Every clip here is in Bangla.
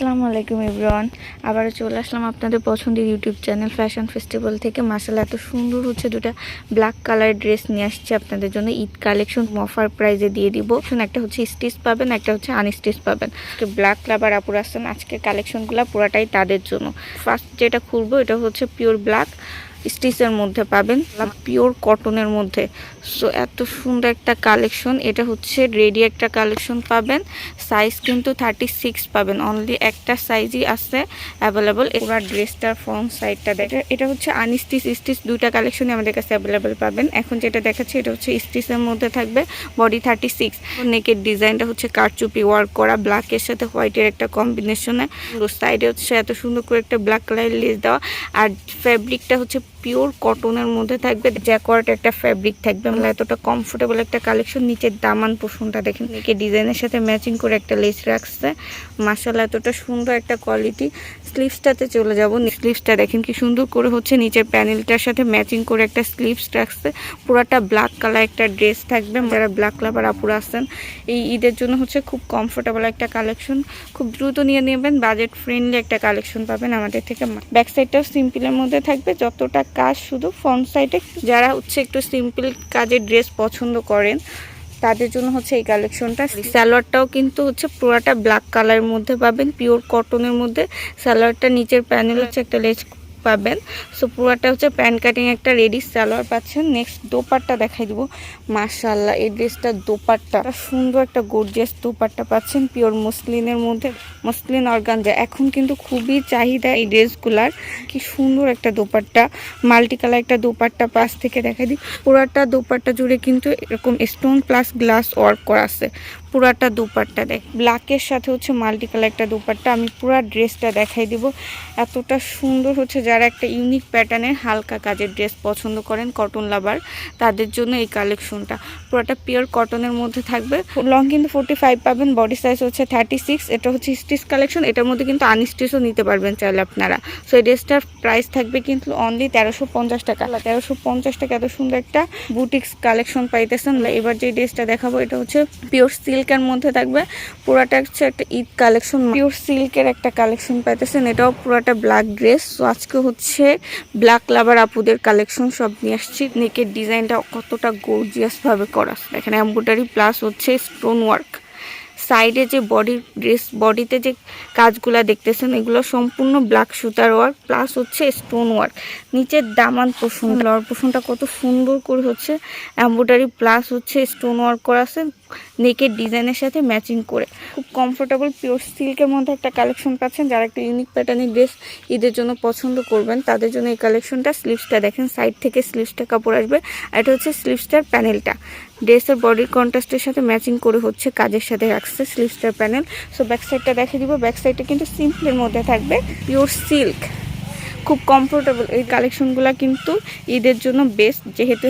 আসসালামু আলাইকুম ইব্রন আবারও চলে আসলাম আপনাদের পছন্দের ইউটিউব চ্যানেল ফ্যাশন ফেস্টিভ্যাল থেকে। মাসালা এত সুন্দর হচ্ছে দুটা ব্ল্যাক কালার ড্রেস নিয়ে আসছে আপনাদের জন্য। ঈদ কালেকশন অফার প্রাইজে দিয়ে দিব। একটা হচ্ছে স্টিচ পাবেন, একটা হচ্ছে আনস্টিচ পাবেন। তো ব্ল্যাক লাভার আপুর আসছেন আজকের কালেকশনগুলো পুরাটাই তাদের জন্য। ফার্স্ট যেটা খুলবো, এটা হচ্ছে পিওর ব্ল্যাক স্টিচের মধ্যে পাবেন পিওর কটনের মধ্যে। সো এত সুন্দর একটা কালেকশন এটা হচ্ছে রেডি একটা কালেকশন পাবেন। সাইজ কিন্তু থার্টি সিক্স পাবেন অনলি একটা সাইজই আছে অ্যাভেলেবল পুরো ড্রেসটার ফ্রন্ট সাইডটা দেখে, এটা হচ্ছে আনস্টিচ স্টিচ দুইটা কালেকশনই আমাদের কাছে অ্যাভেলেবেল পাবেন। এখন যেটা দেখাচ্ছি, এটা হচ্ছে স্টিচের মধ্যে থাকবে বডি থার্টি সিক্স নেকের ডিজাইনটা হচ্ছে কারচুপি ওয়ার্ক করা ব্ল্যাকের সাথে হোয়াইটের একটা কম্বিনেশনে সাইডে হচ্ছে এত সুন্দর করে একটা ব্ল্যাক কালার লেস দেওয়া। আর ফ্যাব্রিকটা হচ্ছে পিওর কটনের মধ্যে থাকবে। জ্যাকওয়ার্ড একটা ফ্যাব্রিক থাকবে। আমরা এতটা কমফোর্টেবল একটা কালেকশন নিচের দামান পোষণটা দেখেন। নিচে ডিজাইনের সাথে ম্যাচিং করে একটা লেস রাখছে। মাসালা এতটা সুন্দর একটা কোয়ালিটি স্লিভসটাতে চলে যাব। স্লিভসটা দেখেন কি সুন্দর করে হচ্ছে নিচের প্যানেলটার সাথে ম্যাচিং করে একটা স্লিভস রাখছে। পুরাটা ব্ল্যাক কালার একটা ড্রেস থাকবে। যারা ব্ল্যাক কালার আপুরা আসছেন এই ঈদের জন্য হচ্ছে খুব কমফোর্টেবল একটা কালেকশন খুব দ্রুত নিয়ে নেবেন। বাজেট ফ্রেন্ডলি একটা কালেকশন পাবেন আমাদের থেকে। ব্যাক সাইডটাও সিম্পলের মধ্যে থাকবে। যতটা কাজ শুধু ফ্রন্ট সাইডে যারা হচ্ছে একটু সিম্পল কাজের ড্রেস পছন্দ করেন, তাদের জন্য হচ্ছে এই কালেকশনটা স্যালোয়ারটাও কিন্তু হচ্ছে পুরাটা ব্ল্যাক কালারের মধ্যে পাবেন পিওর কটনের মধ্যে। স্যালোয়ারটা নিচের প্যানেল হচ্ছে একটা লেজ পাবেন। সো পুরোটা হচ্ছে প্যান্ট কাটিং একটা রেডি সালোয়ার পাচ্ছেন। নেক্সট দোপাট্টা দেখাই দিব। মাশাল্লাহ এই ড্রেসটা দোপাট্টা। সুন্দর একটা গর্জিয়াস দোপাট্টা পাচ্ছেন পিওর মসলিনের মধ্যে। Muslin organza. এখন কিন্তু খুবই চাহিদা এই ড্রেসগুলার। কি সুন্দর একটা দোপাট্টা। মাল্টি কালার একটা দোপাট্টা পাশ থেকে দেখাই দিই। পুরাটা দোপাট্টা জুড়ে কিন্তু এরকম স্টোন প্লাস গ্লাস ওয়ার্ক করা আছে। পুরাটা দুপাট্টা দেখ। ব্ল্যাকের সাথে হচ্ছে মাল্টি কালার একটা দুপাট্টা। আমি পুরা ড্রেসটা দেখাই দিব। এতটা সুন্দর হচ্ছে যারা একটা ইউনিক প্যাটার্নের হালকা কাজের ড্রেস পছন্দ করেন কটন লাভার তাদের জন্য এই কালেকশনটা পুরোটা পিওর কটনের মধ্যে থাকবে। লং কিন্তু ফোর্টি ফাইভ পাবেন বডি সাইজ হচ্ছে থার্টি সিক্স এটা হচ্ছে স্টিচ কালেকশন এটার মধ্যে কিন্তু আনস্টিচও নিতে পারবেন চাইলে আপনারা। সো এই ড্রেসটার প্রাইস থাকবে কিন্তু অনলি তেরোশো পঞ্চাশ টাকা। তেরোশো পঞ্চাশ টাকা এত সুন্দর একটা বুটিক্স কালেকশন পাইতেছেন। এবার যে ড্রেসটা দেখাবো, এটা হচ্ছে পিওর সিল্কের মধ্যে থাকবে। পুরাটা হচ্ছে একটা ঈদ কালেকশন পিওর সিল্কের একটা কালেকশন পাইতেছেন। এটাও পুরাটা ব্ল্যাক ড্রেস তো আজকে হচ্ছে ব্ল্যাক লাভার আপুদের কালেকশন সব নিয়ে আসছি। নেকের ডিজাইনটা কতটা গর্জিয়াস ভাবে করা দেখেন এম্ব্রয়ডারি প্লাস হচ্ছে স্টোন ওয়ার্ক সাইডে যে বডি ড্রেস বডিতে যে কাজগুলা দেখতেছেন, এগুলো সম্পূর্ণ ব্ল্যাক সুতার ওয়ার্ক প্লাস হচ্ছে স্টোন ওয়ার্ক নিচের দামান পোষণ লর পোষণটা কত সুন্দর করে হচ্ছে এম্ব্রয়ডারি প্লাস হচ্ছে স্টোন ওয়ার্ক করা আছে নেকের ডিজাইনের সাথে ম্যাচিং করে। খুব কমফোর্টেবল পিওর সিল্কের মধ্যে একটা কালেকশন পাচ্ছেন, যারা একটা ইউনিক প্যাটার্নের ড্রেস ঈদের জন্য পছন্দ করবেন, তাদের জন্য এই কালেকশনটা স্লিভসটা দেখেন সাইড থেকে স্লিভসটা কাপড় আসবে, আর এটা হচ্ছে স্লিভসটার প্যানেলটা ড্রেসের বডির কন্ট্রাস্টের সাথে ম্যাচিং করে হচ্ছে কাজের সাথে রাখছে। স্লিভসটার প্যানেল সো ব্যাক সাইডটা দেখে দিব। ব্যাক সাইডটা কিন্তু সিম্পলের মধ্যে থাকবে। পিওর সিল্ক খুব কমফোর্টেবল এই কালেকশনগুলো কিন্তু ঈদের জন্য বেস্ট যেহেতু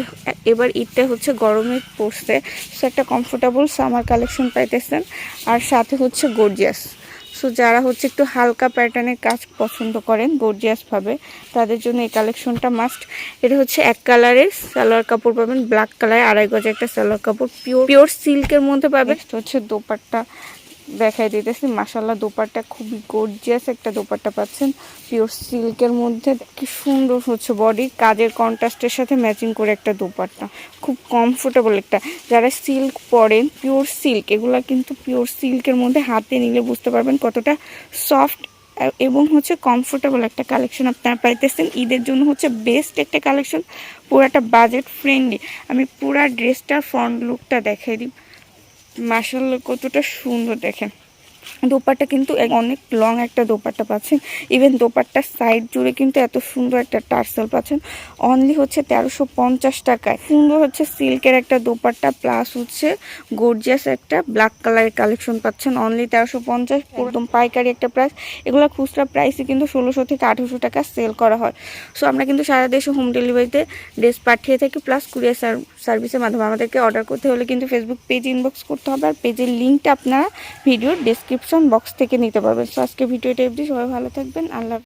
এবার ঈদটা হচ্ছে গরমে পড়ছে। সো একটা কমফোর্টেবল সামার কালেকশন পাইতেছেন। আর সাথে হচ্ছে গর্জিয়াস সো যারা হচ্ছে একটু হালকা প্যাটার্নের কাজ পছন্দ করেন গর্জিয়াসভাবে তাদের জন্য এই কালেকশনটা মাস্ট এটা হচ্ছে এক কালারের সালোয়ার কাপড় পাবেন ব্ল্যাক কালার আড়াই গজে একটা সালোয়ার কাপড় পিওর পিওর সিল্কের মধ্যে পাবেন। হচ্ছে দোপাট্টা। দেখাই দিতেছি। মাসাল্লাহ দোপাট্টা খুবই গর্জিয়াস একটা দোপাট্টা পাচ্ছেন। পিওর সিল্কের মধ্যে কি সুন্দর হচ্ছে বডি কাজের কন্ট্রাস্টের সাথে ম্যাচিং করে একটা দোপাট্টা। খুব কমফোর্টেবল একটা। যারা সিল্ক পরেন পিওর সিল্ক এগুলা কিন্তু পিওর সিল্কের মধ্যে হাতে নিলে বুঝতে পারবেন কতটা সফট এবং হচ্ছে কমফোর্টেবল একটা কালেকশন আপনারা পাইতেছেন। ঈদের জন্য হচ্ছে বেস্ট একটা কালেকশন পুরাটা বাজেট ফ্রেন্ডলি আমি পুরা ড্রেসটার ফ্রন্ট লুকটা দেখাই দিই। মাসাল্লাহ কতটা সুন্দর দেখেন। দোপাট্টা কিন্তু অনেক লং একটা দোপাট্টা পাচ্ছেন। ইভেন দোপাট্টার সাইড জুড়ে কিন্তু এত সুন্দর একটা টার্সেল পাচ্ছেন। অনলি হচ্ছে তেরোশো পঞ্চাশ টাকায়। সুন্দর হচ্ছে সিল্কের একটা দোপাট্টা প্লাস হচ্ছে গর্জিয়াস একটা ব্ল্যাক কালারের কালেকশন পাচ্ছেন। অনলি তেরোশো পঞ্চাশ একদম পাইকারি একটা প্রাইস এগুলো খুচরা প্রাইসে কিন্তু ষোলোশো থেকে আঠেরোশো টাকা সেল করা হয়। সো আমরা কিন্তু সারা দেশে হোম ডেলিভারিতে ড্রেস পাঠিয়ে থাকি প্লাস কুরিয়ার সার্ভিসের মাধ্যমে। আমাদেরকে অর্ডার করতে হলে কিন্তু ফেসবুক পেজ ইনবক্স করতে হবে। আর পেজের লিঙ্কটা আপনারা ভিডিওর ডিসক্রিপশন বক্স থেকে নিতে পারবেন। সো আজকে ভিডিওটা এফডি সবাই ভালো থাকবেন। আল্লাহ